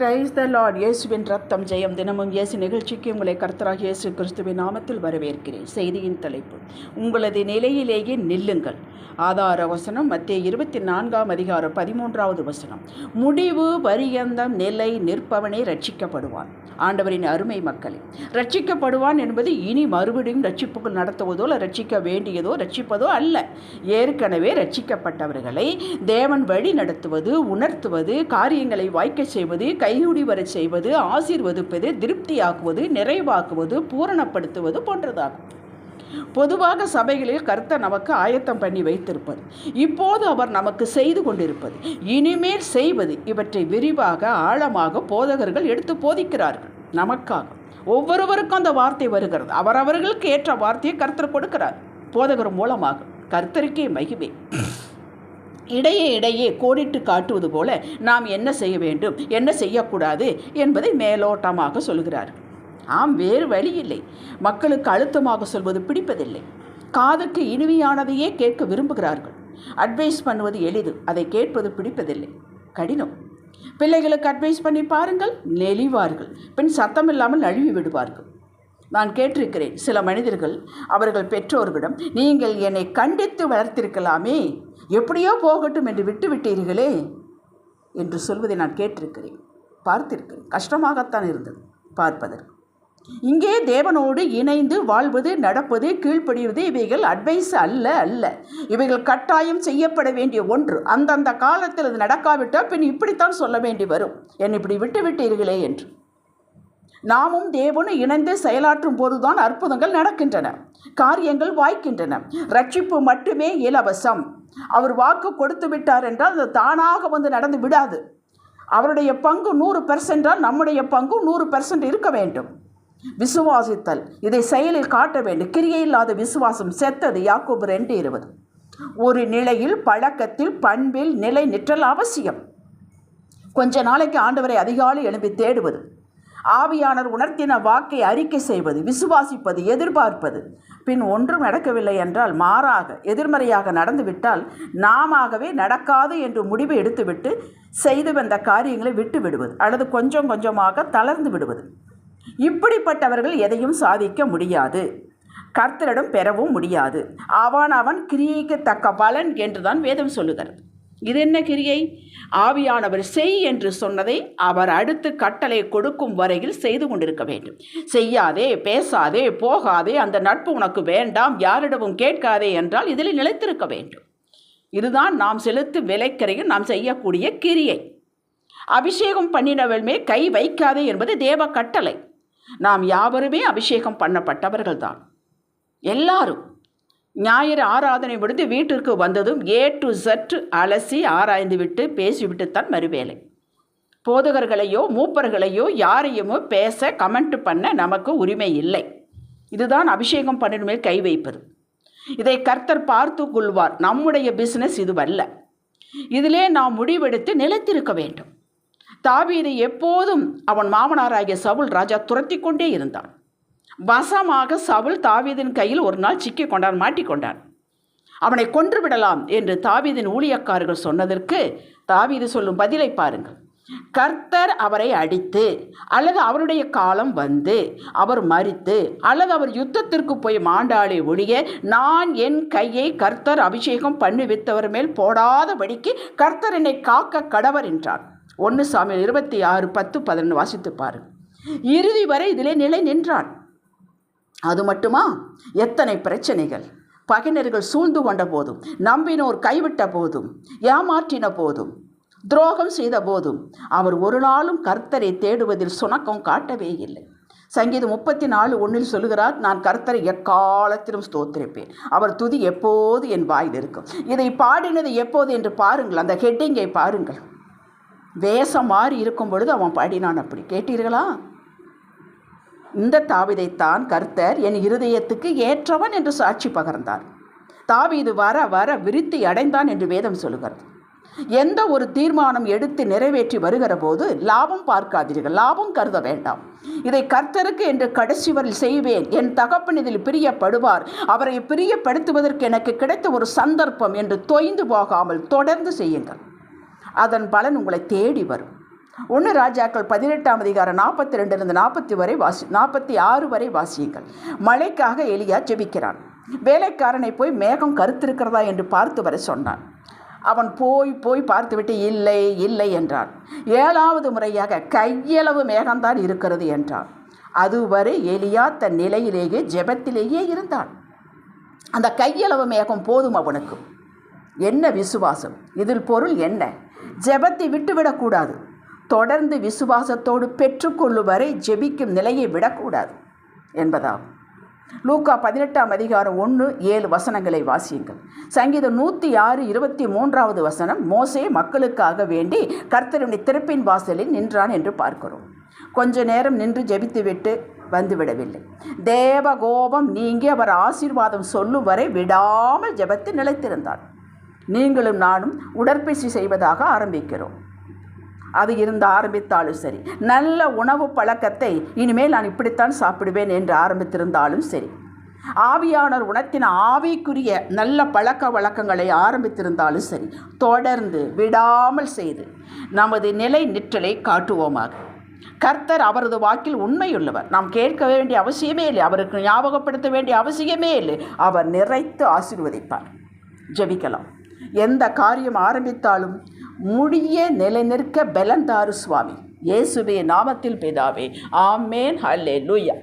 Praise the Lord இயேசுவின் ரத்தம் ஜெயம். தினமும் இயேசு நிகழ்ச்சிக்கு உங்களை கர்த்தராக இயேசு கிறிஸ்துவின் நாமத்தில் வரவேற்கிறேன். செய்தியின் தலைப்பு உங்களது நிலையிலேயே நில்லுங்கள். ஆதார வசனம் மத்திய இருபத்தி நான்காம் அதிகாரம் பதிமூன்றாவது வசனம். முடிவு பரியந்தம் நிலை நிற்பவனே ரட்சிக்கப்படுவான் ஆண்டவரின் அருமை மக்களே ரட்சிக்கப்படுவான் என்பது இனி மறுபடியும் ரட்சிப்புகள் நடத்துவதோ இல்லை ரட்சிக்க வேண்டியதோ ரட்சிப்பதோ அல்ல. ஏற்கனவே ரட்சிக்கப்பட்டவர்களை தேவன் வழி நடத்துவது உணர்த்துவது காரியங்களை வாய்க்க செய்வது கைகூடி வரச் செய்வது ஆசீர்வதிப்பது திருப்தியாக்குவது நிறைவாக்குவது பூரணப்படுத்துவது போன்றதாகும். பொதுவாக சபைகளில் கர்த்தர் நமக்கு ஆயத்தம் பண்ணி வைத்திருப்பது இப்போது அவர் நமக்கு செய்து கொண்டிருப்பது. இனிமேல் செய்வது இவற்றை விரிவாக ஆழமாக போதகர்கள் எடுத்து போதிக்கிறார்கள் நமக்காக. ஒவ்வொருவருக்கும் அந்த வார்த்தை வருகிறது. அவரவர்களுக்கு ஏற்ற வார்த்தையை கர்த்தர் கொடுக்கிறார். போதகர் மூலமாக கர்த்தருக்கே மகிமை. இடையே இடையே கோடிட்டு காட்டுவது போல நாம் என்ன செய்ய வேண்டும் என்ன செய்யக்கூடாது என்பதை மேலோட்டமாக சொல்கிறார். ஆம் வேறு வழி இல்லை. மக்களுக்கு அழுத்தமாக சொல்வது பிடிப்பதில்லை. காதுக்கு இனிமையானதையே கேட்க விரும்புகிறார்கள். அட்வைஸ் பண்ணுவது எளிது அதை கேட்பது பிடிப்பதில்லை. கடினம். பிள்ளைகளுக்கு அட்வைஸ் பண்ணி பாருங்கள் நெளிவார்கள். பின் சத்தம் இல்லாமல் நழுவி விடுவார்கள். நான் கேட்டிருக்கிறேன் சில மனிதர்கள் அவர்கள் பெற்றோர்களிடம் நீங்கள் என்னை கண்டித்து வளர்த்திருக்கலாமே எப்படியோ போகட்டும் என்று விட்டு விட்டீர்களே என்று சொல்வதை நான் கேட்டிருக்கிறேன் பார்த்திருக்கிறேன். கஷ்டமாகத்தான் இருந்தது பார்ப்பதற்கு. இங்கே தேவனோடு இணைந்து வாழ்வது நடப்பது கீழ்ப்படிவது இவைகள் அட்வைஸ் அல்ல அல்ல. இவைகள் கட்டாயம் செய்யப்பட வேண்டிய ஒன்று. அந்தந்த காலத்தில் அது நடக்காவிட்டால் பின் இப்படித்தான் சொல்ல வேண்டி வரும். என்னை இப்படி விட்டு விட்டீர்களே என்று. நாமும் தேவனும் இணைந்து செயலாற்றும் போதுதான் அற்புதங்கள் நடக்கின்றன காரியங்கள் வாய்க்கின்றன. ரட்சிப்பு மட்டுமே இலவசம். அவர் வாக்கு கொடுத்து விட்டார் என்றால் அது தானாக வந்து நடந்து விடாது. அவருடைய பங்கு நூறு பெர்சென்டால் நம்முடைய பங்கு நூறு பெர்சன்ட் இருக்க வேண்டும். விசுவாசித்தல் இதை செயலில் காட்ட வேண்டும். கிரியை இல்லாத விசுவாசம் செத்தது யாக்கோபு ரெண்டு இருபது. ஒரு நிலையில் பழக்கத்தில் பண்பில் நிலை நிற்றல் அவசியம். கொஞ்ச நாளைக்கு ஆண்டவரை அதிகாலை எழுப்பி தேடுவது. ஆவியானர் உணர்த்தின வாக்கை அறிக்கை செய்வது. விசுவாசிப்பது எதிர்பார்ப்பது. பின் ஒன்றும் நடக்கவில்லை என்றால் மாறாக எதிர்மறையாக நடந்துவிட்டால் நாமவே நடக்காது என்று முடிவு எடுத்துவிட்டு செய்து வந்த காரியங்களை விட்டு விடுவது அல்லது கொஞ்சம் கொஞ்சமாக தளர்ந்து விடுவது. இப்படிப்பட்டவர்கள் எதையும் சாதிக்க முடியாது. கர்த்தரிடம் பெறவும் முடியாது. அவன் அவன் கிரியைக்கு தக்க பலன் என்றுதான் வேதம் சொல்லுகிறது. இது என்ன கிரியை? ஆவியானவர் செய் என்று சொன்னதை அவர் அடுத்து கட்டளை கொடுக்கும் வரையில் செய்து கொண்டிருக்க வேண்டும். செய்யாதே பேசாதே போகாதே அந்த நட்பு உனக்கு வேண்டாம் யாரிடமும் கேட்காதே என்றால் இதில் நிலைத்திருக்க வேண்டும். இதுதான் நாம் செலுத்தும் விலைக்கரையில் நாம் செய்யக்கூடிய கிரியை. அபிஷேகம் பண்ணினவள்மே கை வைக்காதே என்பது தேவ கட்டளை. நாம் யாவருமே அபிஷேகம் பண்ணப்பட்டவர்கள்தான். எல்லாரும். ஞாயிறு ஆராதனை முடிந்து வீட்டிற்கு வந்ததும் ஏ டு ஜெட் அலசி ஆராய்ந்து விட்டு பேசிவிட்டுத்தான் மறுவேலை போதகர்களையோ மூப்பர்களையோ யாரையுமோ பேச கமெண்ட் பண்ண நமக்கு உரிமை இல்லை. இதுதான் அபிஷேகம் பண்ணணுமே கை வைப்பது. இதை கர்த்தர் பார்த்து கொள்வார். நம்முடைய பிஸ்னஸ் இதுவல்ல. இதிலே நாம் முடிவெடுத்து நிலைத்திருக்க வேண்டும். தாவீதை எப்போதும் அவன் மாமனாராகிய சவுல் ராஜா துரத்தி கொண்டே இருந்தான். வசமாக சவுல் தாவீதின் கையில் ஒரு நாள் சிக்கி கொண்டான் மாட்டிக்கொண்டான் அவனை கொன்று விடலாம் என்று தாவீதின் ஊழியக்காரர்கள் சொன்னதற்கு தாவீது சொல்லும் பதிலை பாருங்கள். கர்த்தர் அவரை அடித்து அல்லது அவருடைய காலம் வந்து அவர் மறித்து அல்லது அவர் யுத்தத்திற்கு போய் மாண்டாளே ஒழிய நான் என் கையை கர்த்தர் அபிஷேகம் பண்ணுவித்தவர் மேல் போடாதபடிக்கு கர்த்தர் என்னை காக்க கடவர் என்றார். ஒன்று சாமியில் இருபத்தி ஆறு பத்து பதினொன்று வாசித்து பாருங்கள். இறுதி வரை இதிலே நிலை நின்றான். அது மட்டுமா? எத்தனை பிரச்சனைகள்? பகைஞர்கள் சூழ்ந்து கொண்ட போதும் நம்பினோர் கைவிட்ட போதும் ஏமாற்றின போதும் துரோகம் செய்த போதும் அவர் ஒரு நாளும் கர்த்தரை தேடுவதில் சுணக்கம் காட்டவே இல்லை. சங்கீதம் முப்பத்தி நாலு ஒன்றில் சொல்லுகிறார் நான் கர்த்தரை எக்காலத்திலும் ஸ்தோத்திரிப்பேன். அவர் துதி எப்போது என் வாயில் இருக்கும்? இதை பாடினது எப்போது என்று பாருங்கள் அந்த ஹெட்டிங்கை பாருங்கள். வேஷம் மாறி இருக்கும் பொழுது அவன் பாடினான் அப்படி. கேட்டீர்களா? இந்த தாவிதைத்தான் கர்த்தர் என் இருதயத்துக்கு ஏற்றவன் என்று சாட்சி பகர்ந்தார். தாவீது வர வர விருத்தி அடைந்தான் என்று வேதம் சொல்கிறது எந்த ஒரு தீர்மானம் எடுத்து நிறைவேற்றி வருகிற போது லாபம் பார்க்காதீர்கள் லாபம் கருத வேண்டாம். இதை கர்த்தருக்கு என்று கடைசி வரில் செய்வேன். என் தகப்பன் இதில் பிரியப்படுவார். அவரை பிரியப்படுத்துவதற்கு எனக்கு கிடைத்த ஒரு சந்தர்ப்பம் என்று தொய்ந்து போகாமல் தொடர்ந்து செய்யுங்கள். அதன் பலன் உங்களை தேடி வரும். ஒன்று ராஜாக்கள் பதினெட்டாம் அதிகாரம் நாற்பத்தி ரெண்டுலேருந்து நாற்பத்தி வரை வாசி நாற்பத்தி ஆறு வரை வாசியுங்கள். மழைக்காக எலியா ஜெபிக்கிறான். வேலைக்காரனை போய் மேகம் கருத்திருக்கிறதா என்று பார்த்து வர சொன்னான். அவன் போய் போய் பார்த்துவிட்டு இல்லை இல்லை என்றான். ஏழாவது முறையாக கையளவு மேகம்தான் இருக்கிறது என்றான். அதுவரை எலியா தன் நிலையிலேயே ஜெபத்திலேயே இருந்தான். அந்த கையளவு மேகம் போதும் அவனுக்கு. என்ன விசுவாசம்? இதில் பொருள் என்ன? ஜெபத்தை விட்டுவிடக்கூடாது தொடர்ந்து விசுவாசத்தோடு பெற்றுக்கொள்ளும் வரை ஜெபிக்கும் நிலையை விடக்கூடாது என்பதாகும். லூக்கா பதினெட்டாம் அதிகாரம் ஒன்று ஏழு வசனங்களை வாசியுங்கள். சங்கீதம் நூற்றி ஆறு இருபத்தி மூன்றாவது வசனம் மோசே மக்களுக்காக வேண்டி கர்த்தருடைய திறப்பின் வாசலில் நின்றான் என்று பார்க்கிறோம். கொஞ்ச நேரம் நின்று ஜெபித்துவிட்டு வந்துவிடவில்லை. தேவ கோபம் நீங்கி அவர் ஆசீர்வாதம் சொல்லும் வரை விடாமல் ஜெபத்தில் நிலைத்திருந்தார். நீங்களும் நானும் உடற்பயிற்சி செய்வதாக ஆரம்பிக்கிறோம். அது இருந்து ஆரம்பித்தாலும் சரி. நல்ல உணவு பழக்கத்தை இனிமேல் நான் இப்படித்தான் சாப்பிடுவேன் என்று ஆரம்பித்திருந்தாலும் சரி. ஆவியானவர் உணத்தின் ஆவிக்குரிய நல்ல பழக்க வழக்கங்களை ஆரம்பித்திருந்தாலும் சரி தொடர்ந்து விடாமல் செய்து நமது நிலை நிற்றலை காட்டுவோமாக. கர்த்தர் அவரது வாக்கில் உண்மையுள்ளவர். நாம் கேட்க வேண்டிய அவசியமே இல்லை அவருக்கு ஞாபகப்படுத்த வேண்டிய அவசியமே இல்லை. அவர் நிறைத்து ஆசீர்வதிப்பார். ஜெபிக்கலாம். எந்த காரியம் ஆரம்பித்தாலும் முடிய நிலைநிற்க பெலந்தாரு சுவாமி. இயேசுவே நாமத்தில் பிதாவே. ஆமேன். ஹல்லே லூயா